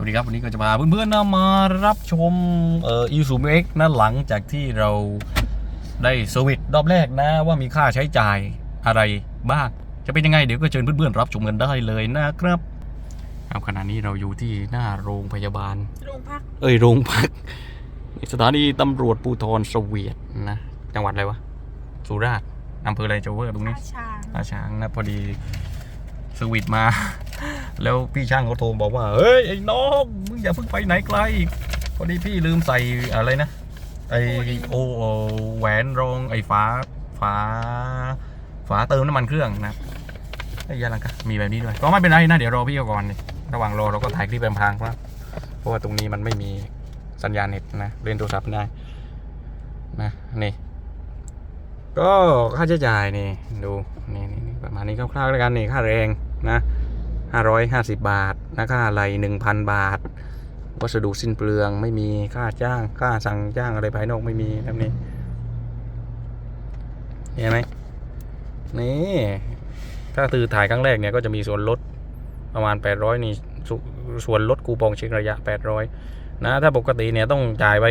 วัสดีครับ วันนี้ก็จะพาเพื่อนๆนะมารับชมเอ่ออีซูเอ็กนะหลังจากที่เราได้เซอร์วิสรอบแรกนะ ว่ามีค่าใช้จ่ายอะไรบ้าง จะเป็นยังไงเดี๋ยวก็เชิญเพื่อนๆรับชมกันได้เลยนะครับครับขณะนี้เราอยู่ที่หน้าโรงพยาบาล โรงพัก เอ้ยโรงพัก สถานีตำรวจภูธรสเวียดนะ จังหวัดอะไรวะ สุราษฎร์อำเภออะไรจะเวอร์ตรงนี้ท่าช้างอาช้างนะพอดีสวิตมา แล้วพี่ช่างเขาโทรบอกว่า เฮ้ยไอ้น้องมึงอย่าเพิ่งไปไหนไกลพอดีพี่ลืมใส่อะไรนะ ไอโอโอแหวนรองไอฝาฝาฝาเติมน้ำมันเครื่องนะไอ้ยาลังกะมีแบบนี้ด้วยก็ไม่เป็นไรนะเดี๋ยวรอพี่ก่อนระหว่างรอเราก็ถ่ายคลิปเป็นพางครับเพราะว่าตรงนี้มันไม่มีสัญญาณเน็ตนะเล่นโทรศัพท์ได้นะนี่ก็ค่าใช้จ่ายนี่ดูนี่นี่ประมาณนี้คร่าวๆแล้วกันนี่ค่าแรงนะ ห้าร้อยห้าสิบบาทนะค่าอะไรหนึ่งพันบาท วัสดุสิ้นเปลืองไม่มีค่าจ้างค่าสั่งจ้างอะไรภายนอกไม่มีแบบนี้เห็นไหมนี่ถ้าตือถ่ายครั้งแรกเนี่ยก็จะมีส่วนลดประมาณ 800 นี่สส่วนลดคูปองเช็คระยะ 800 นะ ถ้าปกติเนี่ยต้องจ่ายไป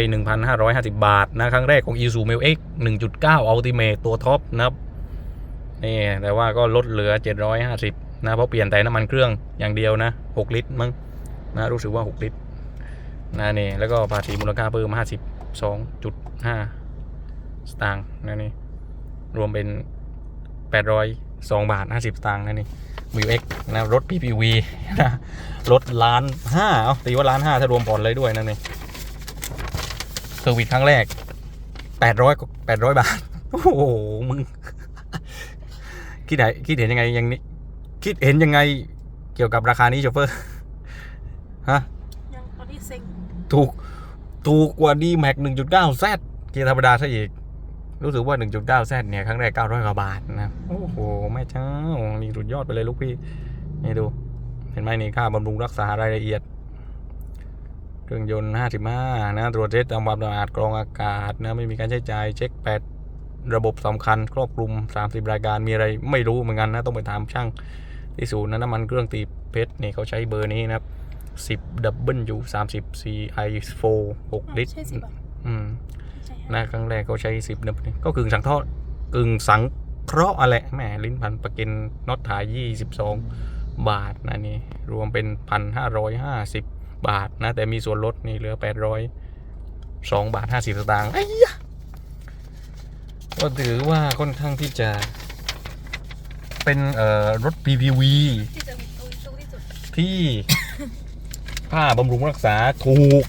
1,550 บาท นะ ครั้งแรกของ i s u m i l X 1.9 Ultimate ตัวท็อปนะครับ นี่ แต่ว่าก็ลดเหลือ 750 นะเพราะเปลี่ยนแต่น้ำมันเครื่องอย่างเดียวนะ 6 ลิตรมั้งนะรู้สึกว่า 6 ลิตรนะนี่แล้วก็ภาษีมูลค่าเพิ่ม 52.5 สตางค์นะนี่รวมเป็น 802 บาท 50 สตางค์นะนี่ m i l X นะรถ PPV นะรถล้านห้าเอาตีว่าล้านห้าถ้ารวมผ่อนเลยด้วยนั่นนี่เซอร์วิสครั้งแรก800 800บาท โอ้โห มึง คิดไหนคิดเห็นยังไงยังนี้ คิดเห็นยังไงเกี่ยวกับราคานี้โชเฟอร์ฮะยังตอนที่เซ็งถูกถูกกว่า d m a x 1.9 Z เกียร์ธรรมดาซะอีก รู้สึกว่า1.9 Z เนี่ย ครั้งแรก900กว่าบาทนะ โอ้โหแม่เจ้านี่สุดยอดไปเลยลูกพี่ นี่ดู เห็นไหมนี่ค่าบำรุงรักษารายละเอียดเครื่องยนต์ 55 นะ ตรวจเช็คตามความสะอาดกรองอากาศนะ ไม่มีการใช้จ่าย เช็คแปดระบบสำคัญ ครอบคลุม 30 รายการ มีอะไรไม่รู้เหมือนกันนะ ต้องไปถามช่าง ที่ศูนย์นะน้ำมันเครื่องตีเพชรนี่เขาใช้เบอร์นี้นะครับ10 W 30 CI 4 6ลิตรใช่สิบอะอืมใช่นะครั้งแรกเขาใช้สิบนะก็กึ่งสังเคราะห์กึ่งสังเคราะห์อะไรแหมลิ้นพันประกินน็อตถ่ายยี่สิบสองบาทนะนี่รวมเป็นพันห้าร้อยห้าสิบบาทนะ แต่มีส่วนลดนี่เหลือแปดร้อยสองบาทห้าสิบสตางค์ไอ้ยะก็ถือว่าค่อนข้างที่จะ เป็นเอ่อรถ PPV ที่จะมีตู้ตู้ที่สุดที่ ค่าบำรุงรักษาถูก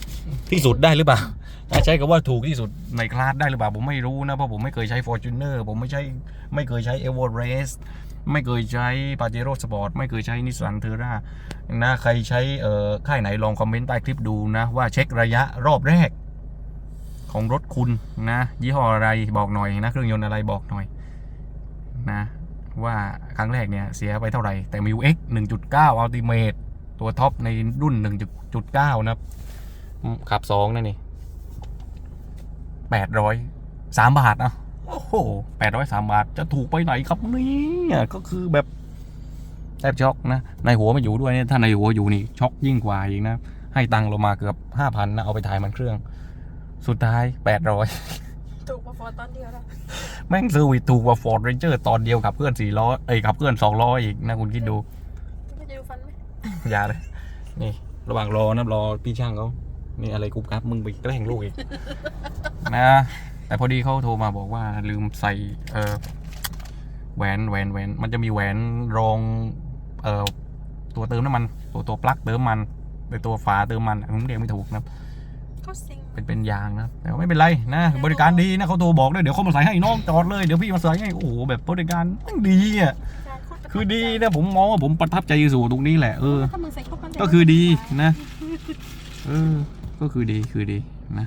ที่สุดได้หรือเปล่าใช้คำว่าถูกที่สุดในคลาสได้หรือเปล่าผมไม่รู้นะเพราะผมไม่เคยใช้ Fortuner ผมไม่ใช่ไม่เคยใช้ e v o r a c e ไม่เคยใช้ Pajero Sport ไม่เคยใช้ Nissan Terra นะใครใช้เอ่อค่ายไหนลองคอมเมนต์ใต้คลิปดูนะว่าเช็คระยะรอบแรก ของรถคุณนะ ยี่ห้ออะไรบอกหน่อยนะ เครื่องยนต์อะไรบอกหน่อยนะ ว่าครั้งแรกเนี่ยเสียไปเท่าไหร่ แต่ m i u X 1.9 Ultimate ตัวท็อปในรุ่น 1.9 นะครับ ขับ 2 นั่นนี่800 3 บาทนะโอ้โห803 บาท จะถูกไปไหนครับเนี่ยก็คือแบบแทบช็อกนะ ในหัวไม่อยู่ด้วยเนี่ยถ้าในหัวอยู่นี่ช็อกยิ่งกว่าอีกนะ ให้ตังค์เรามาเกือบ 5,000นะเอาไปถ่ายมันเครื่อง สุดท้าย 800 ฟอร์ตอนเดียวแล้วแม่งซื้อวิถูกกว่า Ford Ranger ตอนเดียวกับเพื่อน4ล้อเอ้ยกับเพื่อน2ล้ออีกนะคุณคิดดูไม่จะดูฟันไหมอย่าเลยนี่ ระหว่างรอนะรอพี่ช่างเขานี่อะไรกุบกับมึงไปแกล้งลูกอีกนะแต่พอดีเขาโทรมาบอกว่าลืมใส่เออแหวนแหวนแหวนมันจะมีแหวนรองเอ่อตัวเติมน้ำมัน ตัวตัวปลั๊กเติมมันในตัวฝาเติมมันผมเรียกไม่ถูกนะ เขาเซ็งเป็นเป็นยางนะแต่ว่าไม่เป็นไรนะ บริการดีนะเขาโทรบอกด้วยเดี๋ยวเขามาใส่ให้น้องจอดเลยเดี๋ยวพี่มาใส่ให้โอ้โหแบบบริการแม่งดีอะการโตรประทับคือดีใจนะผมมองว่าผมประทับใจสู่ตรงนี้แหละเออถ้ามึงใส่เข้ากันก็คือดีนะเออก็คือดีคือดีนะ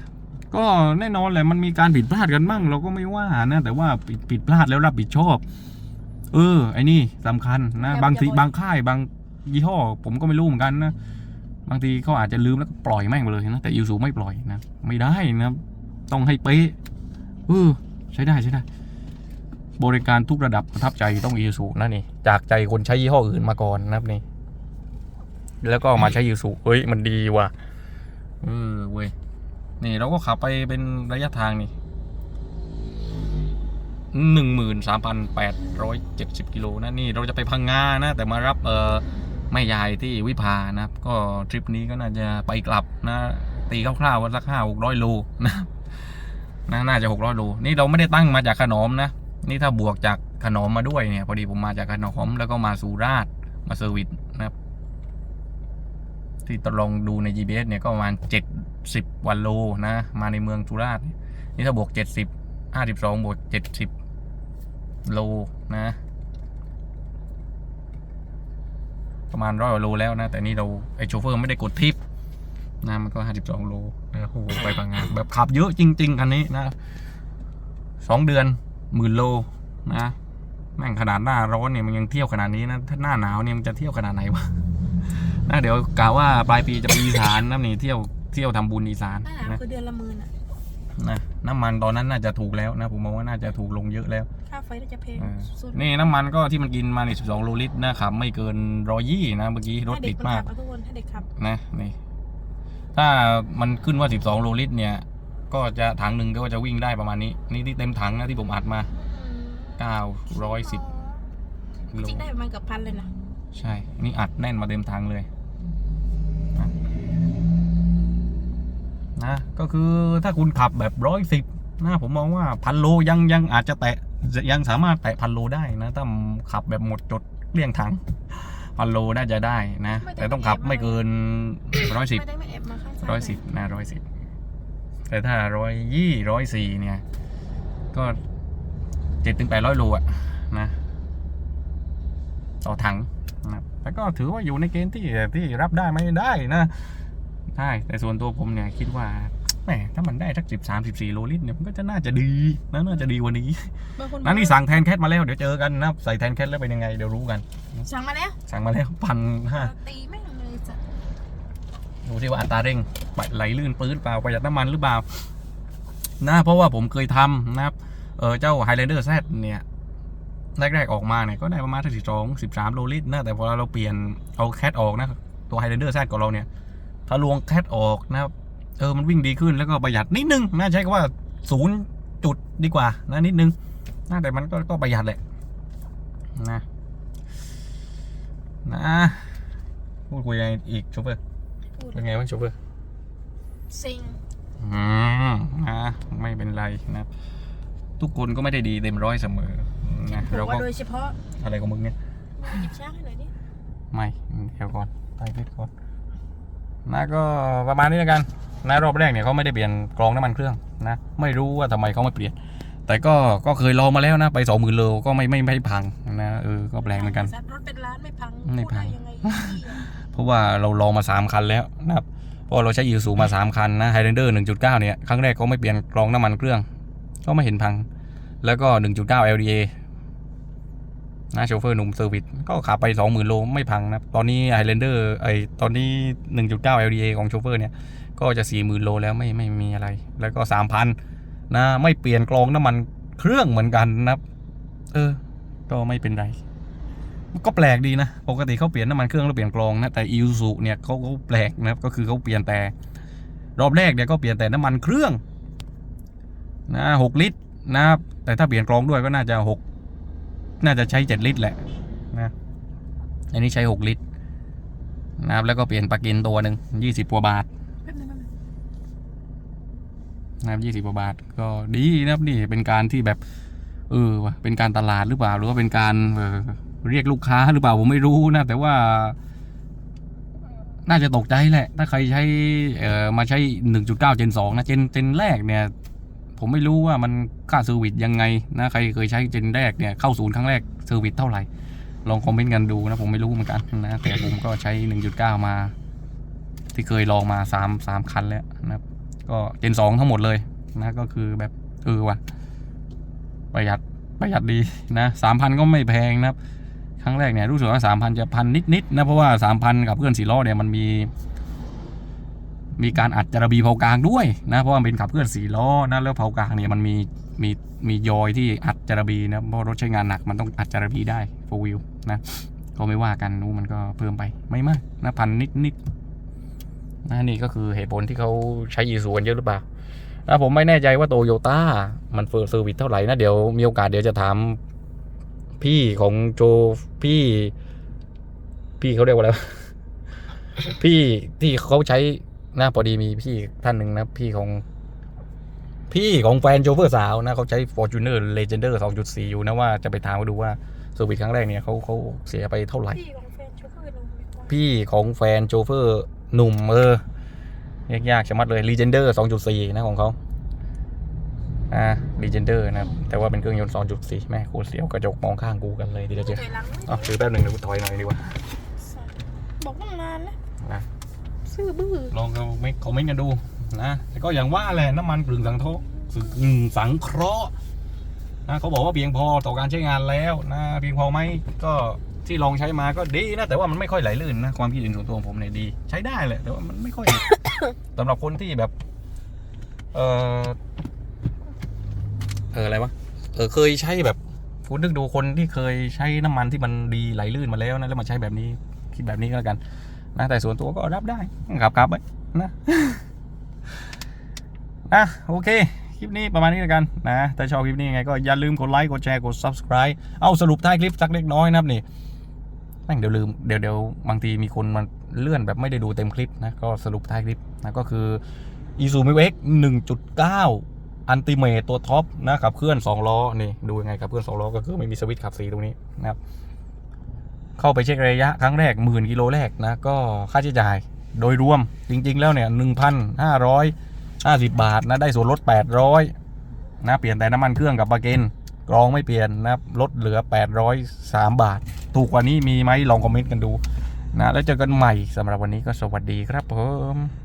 ก็แน่นอนแหละมันมีการผิดพลาดกันบ้างเราก็ไม่ว่านะ แต่ว่าผิดผิดพลาดแล้วรับผิดชอบ เออไอ้นี่สำคัญนะ บางทีบางค่ายบางยี่ห้อ ผมก็ไม่รู้เหมือนกันนะ บางทีเขาอาจจะลืมแล้วก็ปล่อยแม่งไปเลยนะแต่ยูสูไม่ปล่อยนะไม่ได้นะต้องให้เป๊ะเออใช้ได้ใช้ได้ บริการทุกระดับประทับใจต้องอีสูนะนี่จากใจคนใช้ยี่ห้ออื่นมาก่อนนะครับนี่แล้วก็มาใช้ยูสุเฮ้ยมันดีว่ะเออเว้ยนี่เราก็ขับไปเป็นระยะทางนี่หนึ่งหมื่นสามพันแปดร้อยเจ็ดสิบกิโลนะนี่เราจะไปพังงานะ แต่มารับเออ แม่ยายที่วิภานะครับ ก็ทริปนี้ก็น่าจะไปกลับนะ ตีคร่าวๆวันสักห้าหกร้อยโลนะน,น่าจะหกร้อยโลนี่เราไม่ได้ตั้งมาจากขนอมนะ นี่ถ้าบวกจากขนอมมาด้วยเนี่ย พอดีผมมาจากขนอมแล้วก็มาสุราษฎร์มาเซอร์วิสนะครับที่ตลองดูใน GPS เนี่ยก็ประมาณเจ็ดสิบวันโลนะ มาในเมืองสุราษฎร์นี่ถ้าบวกเจ็ดสิบห้าสิบสองบวกเจ็ดสิบโลนะ ประมาณร้อยโลแล้วนะ แต่นี่เราไอโชเฟอร์ไม่ได้กดทิปนะมันก็ห้าสิบสองโลนะโอ้โหไปพังงานแบบขับเยอะจริงๆคันนี้นะสองเดือนหมื่นโลนะแม่งขนาดหน้าร้อนเนี่ยมันยังเที่ยวขนาดนี้นะถ้าหน้าหนาวเนี่ยมันจะเที่ยวขนาดไหนวะนะเดี๋ยวกะว่าปลายปีจะไปอีสานนะนี่เที่ยวเที่ยวทำบุญอีสานหน้าหนาวนะคือเดือนละหมื่นอะ นะน้ำมันตอนนั้นน่าจะถูกแล้วนะผมมองว่าน่าจะถูกลงเยอะแล้วค่าไฟน่าจะแพงเออสุดนี่น้ำมันก็ที่มันกินมานี่12โลลิตรนะครับไม่เกินร้อยี่นะเมื่อกี้รถให้เด็ติกดมันมากขับเอาทุกคนให้เด็กขับนะนี่ถ้ามันขึ้นว่า 12โลลิตรเนี่ย ก็จะถังหนึ่งก็จะวิ่งได้ประมาณนี้ นี่ที่เต็มถังนะที่ผมอัดมา910โลจริงได้ประมาณเกือบพันเลยนะใช่ นี่อัดแน่นมาเต็มถังเลยนะ นะก็คือถ้าคุณขับแบบร้อยสิบนะผมมองว่าพันโลยังยังอาจจะแตะยังสามารถแตะพันโลได้นะถ้าขับแบบหมดจดเกลี้ยงถังพันโลน่าจะได้นะ แต่ต้องขับไม่เกินร้อยสิบไม่ได้ไม่แอบมาข้างซ้ายร้อยสิบนะร้อยสิบแต่ถ้าร้อยยี่ร้อยสี่เนี่ย ก็เจ็ดถึงแปดร้อยโลอะนะต่อถังนะครับแต่ก็ถือว่าอยู่ในเกณฑ์ที่ที่รับได้ไม่ได้นะ ใช่แต่ส่วนตัวผมเนี่ยคิดว่าแหมถ้ามันได้สักสิบสามสิบสี่โลลิตรเนี่ยมันก็จะน่าจะดีนะน่าจะดีกว่านี้บางคนนั่นนี่สั่งแทนแคทมาแล้วเดี๋ยวเจอกันนะครับใส่แทนแคทแล้วเป็นยังไงเดี๋ยวรู้กัน สั่งมาแล้ว สั่งมาแล้วพันห้าตีแม่งเลยจ้ะดูที่ว่าอัตราเร่งไปไหลลื่นปื้นเปล่าประหยัดน้ำมันหรือเปล่านะเพราะว่าผมเคยทำนะครับเออเจ้า Highlander Z เนี่ยแรกๆออกมาเนี่ยก็ได้ประมาณสิบสองสิบสามโลลิตรนะแต่พอเราเปลี่ยนเอาแคทออกนะตัว Highlander Z ของเราเนี่ย ถ้าลวงแคทออกนะครับเออมันวิ่งดีขึ้นแล้วก็ประหยัดนิดนึงน่าใช้คำว่าศูนย์จุดดีกว่านะนิดนึงนะแต่มันก็ก็ประหยัดแหละนะนะพูดคุยอะไรอีกโชเฟอร์พูดเป็นไงบ้างโชเฟอร์ซิงอืมนะไม่เป็นไรนะครับทุกคนก็ไม่ได้ดีเต็มร้อยเสมอนะบเราอกว่าก็โดยเฉพาะอะไรของมึงเนี่ยมึงหยิบช้างให้หน่อยดิไม่เดี๋ยวก่อนไต่พิษก่อน นะก็ประมาณนี้แล้วกันนะรอบแรกเนี่ยเขาไม่ได้เปลี่ยนกรองน้ำมันเครื่องนะไม่รู้ว่าทำไมเขาไม่เปลี่ยน แต่ก็ก็เคยลองมาแล้วนะ ไปสองหมื่นโลก็ไม่ไม่ไม่พังนะเออก็แปลกเหมือนกันรถเป็นล้านไม่พังไม่พังพูดด้ยังไงอีกทีอะเพราะว่าเราลองมา3คันแล้วนะครับเพราะเราใช้ยูสูมา3คันนะไฮเ l นเดอร์1.9เนี่ยครั้งแรกเขาไม่เปลี่ยนกรองน้ำมันเครื่อง ก็ไม่เห็นพัง แล้วก็1.9 LDA นะโชเฟอร์หนุ่มเซอร์วิสก็ขับไป 20,000 โลไม่พังนะตอนนี้ไฮ l ลนเดอร์ไอตอนนี้ 1.9 LDA ของโชเฟอร์เนี่ย ก็จะ 40,000 โลแล้วไม่ไม่มีอะไร แล้วก็ 3,000 นะไม่เปลี่ยนกรองน้ำมันเครื่องเหมือนกันนะครับเออ ก็ไม่เป็นไร ก็แปลกดีนะ ปกติเขาเปลี่ยนน้ำมันเครื่องแล้วเปลี่ยนกรองนะแต่อี u ู u เนี่ยเขาเขาแปลกนะครับก็คือเขาเปลี่ยนแต่ รอบแรกเนี่ยก็เปลี่ยนแต่น้ำมันเครื่องนะหกลิตรนะครับแต่ถ้าเปลี่ยนกรองด้วยก็น่าจะหก น่าจะใช้เจ็ดลิตรแหละนะอันนี้ใช้หกลิตรนะครับแล้วก็เปลี่ยนปลั๊กอินตัวหนึ่งยี่สิบกว่าบาทนะครับยี่สิบกว่าบาท ก็ดีนะครับนี่เป็นการที่แบบเออเป็นการตลาดหรือเปล่า หรือว่าเป็นการเออเรียกลูกค้าหรือเปล่าผมไม่รู้นะแต่ว่า น่าจะตกใจแหละ ถ้าใครใช้เอ่อมาใช้1.9 Gen 2นะเจนเจนแรกเนี่ย ผมไม่รู้ว่ามันค่าเซอร์วิสยังไงนะใครเคยใช้เจนแรกเนี่ยเข้าศูนย์ครั้งแรกเซอร์วิสเท่าไหร่ลองคอมเมนต์กันดูนะผมไม่รู้เหมือนกันนะแต่ผมก็ใช้ 1.9 มา ที่เคยลองมา 3 3 คันแล้วนะครับก็เจน 2 ทั้งหมดเลยนะก็คือแบบเออว่ะประหยัดประหยัดดีนะสามพันก็ไม่แพงนะครับ ครั้งแรกเนี่ยรู้สึกว่าสามพันจะพันนิดๆนะเพราะว่าสามพันกับเพื่อนสี่ล้อเนี่ยมันมี มีการอัดจารบีเผากลางด้วยนะเพราะว่ามันเป็นขับเคลื่อนสี่ล้อนะแล้วเผากลางเนี่ยมันมีมีมียอยที่อัดจารบีนะเพราะรถใช้งานหนักมันต้องอัดจารบีได้โฟวิลนะก็ไม่ว่ากันนู้มันก็เพิ่มไปไม่มากนะพันนิดนิดนะนี่ก็คือเหตุผลที่เขาใช้อีซูกันเยอะหรือเปล่านะผมไม่แน่ใจว่าโตโยต้ามันเฟอร์เซอร์วิสเท่าไหร่นะเดี๋ยวมีโอกาสเดี๋ยวจะถามพี่ของโจพี่ พี่เขาเรียกว่าอะไรวพี่ที่เขาใช้ นะพอดีมีพี่ท่านหนึ่งนะพี่ของ พี่ของแฟนโจเฟอร์สาวนะเขาใช้ Fortuner Legender 2.4 อยู่นะว่าจะไปถามเขาดูว่าเซอร์วิสครั้งแรกเนี่ยเขาเขาเสียไปเท่าไหร่ พี่ของแฟนโชเฟอร์หนุ่มพี่ของแฟนโจเฟอร์หนุ่มเออยากๆชะมัดเลย Legender 2.4 นะของเขาอ่า Legender นะครับแต่ว่าเป็นเครื่องยนต์ 2.4 แม่กูเสียวกระจกมองข้างกูกันเลยทีเดียวเจอถอยหลังอ๋อถือแป๊บหนึ่งเดี๋ยวกูถอยหน่อยดีกว่า บอกตั้งนานแล้ว นะ ซื่อบื้อลองเขาไม่คอมเมนต์กันดูนะแต่ก็อย่างว่าแหละน้ำมันกลึงสังเคราะห์กึ่งสังเคราะห์นะเขาบอกว่าเพียงพอต่อการใช้งานแล้วนะเพียงพอไหมก็ที่ลองใช้มาก็ดีนะ แต่ว่ามันไม่ค่อยไหลลื่นนะความคิดเห็นส่วนตัวของผมเนี่ยดี ใช้ได้แหละแต่ว่ามันไม่ค่อยสำหรับคนที่แบบ เออเอออะไรวะเออเคยใช้แบบคุณนึกดูคนที่เคยใช้น้ำมันที่มันดีไหลลื่นมาแล้วนะแล้วมาใช้แบบนี้คิดแบบนี้ก็แล้วกัน นะแต่ส่วนตัวก็รับได้ครับครับไว้นะนะโอเค คลิปนี้ประมาณนี้แล้วกันนะถ้าชอบคลิปนี้ยังไงก็อย่าลืมกดไลค์กดแชร์กด subscribe เอาสรุปท้ายคลิปสักเล็กน้อยนะครับนี่แม่งเดี๋ยวลืมเดี๋ยวเดี๋ยวบางทีมีคนมาเลื่อนแบบไม่ได้ดูเต็มคลิปนะก็สรุปท้ายคลิปนะก็คือ i s u m i x 1.9 อันติเมตตัวท็อปนะขับเคลื่อน 2 ล้อ นี่ ดูยังไงขับเคลื่อน 2 ล้อ ก็คือไม่มีสวิตช์ขับสีตรงนี้นะครับ เข้าไปเช็คระยะครั้งแรกหมื่นกิโลแรกนะก็ค่าใช้จ่ายโดยรวมจริง ๆ แล้วเนี่ยหนึ่งพันห้าร้อยห้าสิบบาทนะได้ส่วนลดแปดร้อยนะเปลี่ยนแต่น้ำมันเครื่องกับบาเกนกรองไม่เปลี่ยนนะรับลดเหลือ803บาท ถูกกว่านี้มีไหมลองคอมเมนต์กันดูนะแล้วเจอกันใหม่สำหรับวันนี้ก็สวัสดีครับผม